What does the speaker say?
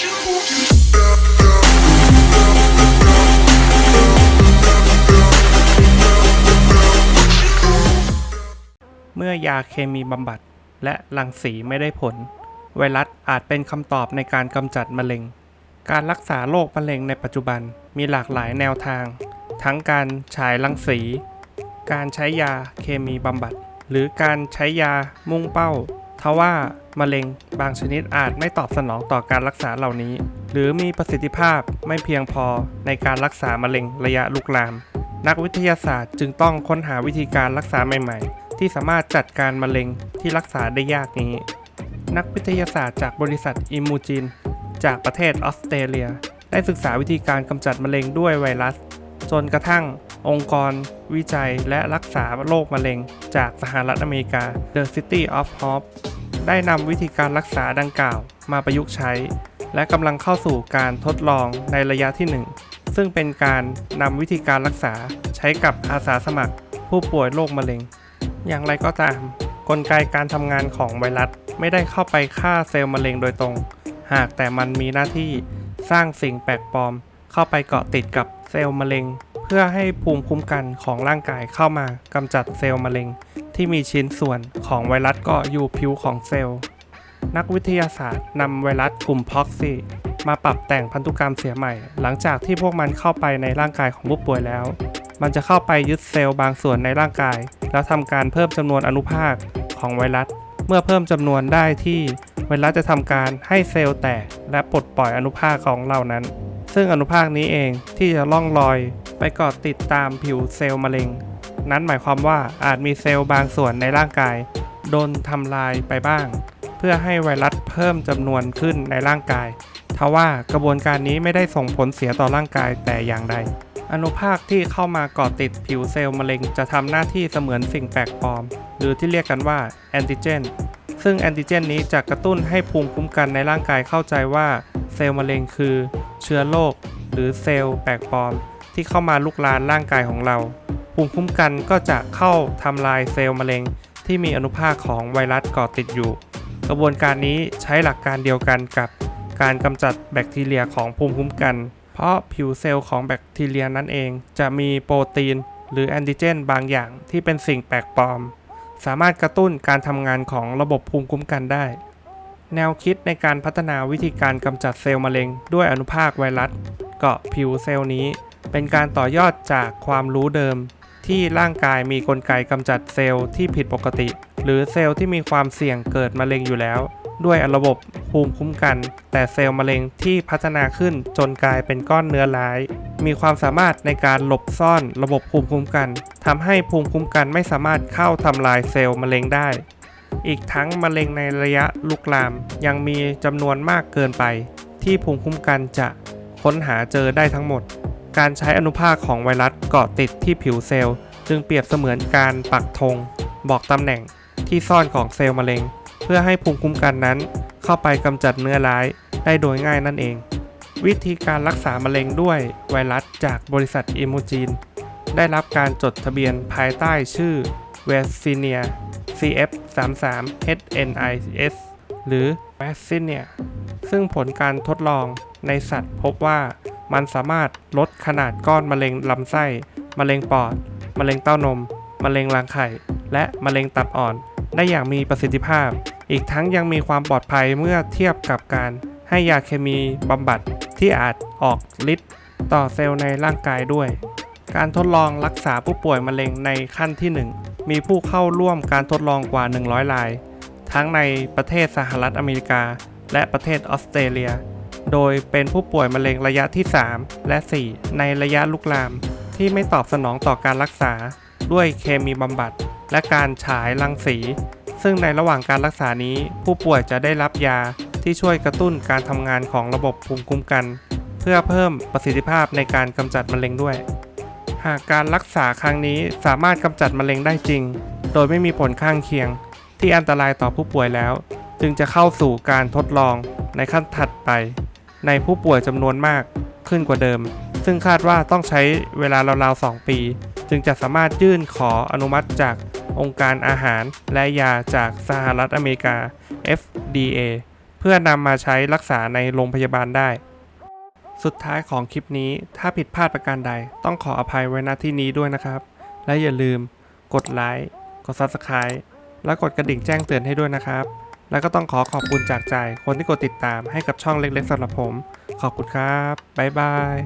เมื่อยาเคมีบำบัดและรังสีไม่ได้ผล ไวรัสอาจเป็นคำตอบในการกำจัดมะเร็ง การรักษาโรคมะเร็งในปัจจุบันมีหลากหลายแนวทาง ทั้งการฉายรังสี การใช้ยาเคมีบำบัด หรือการใช้ยามุ่งเป้า ทว่า มะเร็ง บางชนิดอาจไม่ตอบสนองต่อการรักษาเหล่านี้ หรือมีประสิทธิภาพไม่เพียงพอในการรักษามะเร็งระยะลุกลาม นักวิทยาศาสตร์จึงต้องค้นหาวิธีการรักษาใหม่ ๆ ที่สามารถจัดการมะเร็งที่รักษาได้ยากนี้ นักวิทยาศาสตร์จากบริษัทอิมูจินจากประเทศออสเตรเลีย ได้ศึกษาวิธีการกำจัดมะเร็งด้วยไวรัส จนกระทั่งองค์กร วิจัยและรักษาโรคมะเร็ง จากสหรัฐอเมริกา The City of Hope ได้นำวิธีการรักษาดังกล่าวมาประยุกต์ใช้ และกำลังเข้าสู่การทดลองในระยะที่ 1 ซึ่งเป็นการนำวิธีการรักษาใช้กับอาสาสมัคร ผู้ป่วยโรคมะเร็ง อย่างไรก็ตาม กลไกการทำงานของไวรัสไม่ได้เข้าไปฆ่าเซลล์มะเร็งโดยตรง หากแต่มันมีหน้าที่สร้างสิ่งแปลกปลอม เข้าไปเกาะติดกับเซลล์มะเร็ง พื่อให้ภูมิคุ้มกันของร่างกายเข้ามากำจัดเซลล์มะเร็ง ที่มีชิ้นส่วนของไวรัสเกาะอยู่ผิวของเซลล์ นักวิทยาศาสตร์นำไวรัสกลุ่มพ็อกซี่มาปรับแต่งพันธุกรรมเสียใหม่ หลังจากที่พวกมันเข้าไปในร่างกายของผู้ป่วยแล้ว มันจะเข้าไปยึดเซลล์บางส่วนในร่างกาย แล้วทำการเพิ่มจำนวนอนุภาคของไวรัส เมื่อเพิ่มจำนวนได้ที่ไวรัสจะทำการให้เซลล์แตกและปลดปล่อยอนุภาคของเหล่านั้น ซึ่งอนุภาคนี้เองที่จะล่องลอย ไปเกาะติดตามผิวเซลล์มะเร็ง นั้นหมายความว่าอาจมีเซลล์บางส่วนในร่างกาย โดนทำลายไปบ้าง เพื่อให้ไวรัสเพิ่มจำนวนขึ้นในร่างกายทว่ากระบวนการนี้ไม่ได้ส่งผลเสียต่อร่างกายแต่อย่างใด อนุภาคที่เข้ามาเกาะติดผิวเซลล์มะเร็ง จะทำหน้าที่เสมือนสิ่งแปลกปลอม หรือที่เรียกกันว่าแอนติเจน ซึ่งแอนติเจนนี้จะกระตุ้นให้ภูมิคุ้มกันในร่างกายเข้าใจว่าเซลล์มะเร็งคือ เชื้อโรคหรือเซลล์แปลกปลอม ที่เข้ามาลุกลานร่างกายของเรา ภูมิคุ้มกันก็จะเข้าทำลายเซลล์มะเร็ง ที่มีอนุภาคของไวรัสเกาะติดอยู่ กระบวนการนี้ใช้หลักการเดียวกันกับการกำจัดแบคทีเรียของภูมิคุ้มกัน เพราะผิวเซลล์ของแบคทีเรียนั่นเอง จะมีโปรตีน หรือแอนติเจน บางอย่างที่เป็นสิ่งแปลกปลอม สามารถกระตุ้นการทำงานของระบบภูมิคุ้มกันได้ แนวคิดในการพัฒนาวิธีการกำจัดเซลล์มะเร็ง ด้วยอนุภาคไวรัสเกาะผิวเซลล์นี้ เป็นการต่อยอดจากความรู้เดิม ที่ร่างกายมีกลไกกำจัดเซลล์ที่ผิดปกติ หรือเซลล์ที่มีความเสี่ยงเกิดมะเร็งอยู่แล้ว ด้วยระบบภูมิคุ้มกัน แต่เซลล์มะเร็งที่พัฒนาขึ้นจนกลายเป็นก้อนเนื้อร้าย มีความสามารถในการหลบซ่อนระบบภูมิคุ้มกันทำให้ภูมิคุ้มกันไม่สามารถเข้าทำลายเซลล์มะเร็งได้อีกทั้งมะเร็งในระยะลุกลามยังมีจำนวนมากเกินไป ที่ภูมิคุ้มกันจะค้นหาเจอได้ทั้งหมด การใช้อนุภาคของไวรัสเกาะติดที่ผิวเซลล์ จึงเปรียบเสมือนการปักธงบอกตำแหน่งที่ซ่อนของเซลล์มะเร็ง เพื่อให้ภูมิคุ้มกันนั้น เข้าไปกำจัดเนื้อร้ายได้โดยง่ายนั่นเอง วิธีการรักษามะเร็งด้วยไวรัสจากบริษัทอิมูจีนได้รับการจดทะเบียนภายใต้ชื่อ v a c c i n i a CF33 HNIS หรือ v a c c i n i a ซึ่งผลการทดลองในสัตว์พบว่า มันสามารถลดขนาดก้อนมะเร็งลำไส้ มะเร็งปอด มะเร็งเต้านม มะเร็งรังไข่ และมะเร็งตับอ่อน ได้อย่างมีประสิทธิภาพ อีกทั้งยังมีความปลอดภัยเมื่อเทียบกับการให้ยาเคมีบำบัดที่อาจออกฤทธิ์ต่อเซลล์ในร่างกายด้วย การทดลองรักษาผู้ป่วยมะเร็งในขั้นที่ 1 มีผู้เข้าร่วมการทดลองกว่า 100ราย ทั้งในประเทศสหรัฐอเมริกา และประเทศออสเตรเลีย โดยเป็นผู้ป่วยมะเร็งระยะที่ 3 และ 4 ในระยะลุกลาม ที่ไม่ตอบสนองต่อการรักษา ด้วยเคมีบำบัด และการฉายรังสี ซึ่งในระหว่างการรักษานี้ ผู้ป่วยจะได้รับยาที่ช่วยกระตุ้นการทำงานของระบบภูมิคุ้มกัน เพื่อเพิ่มประสิทธิภาพในการกำจัดมะเร็งด้วย หากการรักษาครั้งนี้สามารถกำจัดมะเร็งได้จริง โดยไม่มีผลข้างเคียง ที่อันตรายต่อผู้ป่วยแล้ว จึงจะเข้าสู่การทดลองในขั้นถัดไป ในผู้ป่วยจำนวนมากขึ้นกว่าเดิม ซึ่งคาดว่าต้องใช้เวลาราวๆ 2 ปี จึงจะสามารถยื่นขออนุมัติจากองค์การอาหารและยาจากสหรัฐอเมริกา FDA เพื่อนำมาใช้รักษาในโรงพยาบาลได้ สุดท้ายของคลิปนี้ถ้าผิดพลาดประการใดต้องขออภัยไว้ณที่นี้ด้วยนะครับ และอย่าลืม กดไลค์ กด Subscribe และกดกระดิ่งแจ้งเตือนให้ด้วยนะครับ แล้วก็ต้องขอขอบคุณจากใจคนที่กดติดตามให้กับช่องเล็กๆสำหรับผม ขอบคุณครับ บ๊ายบาย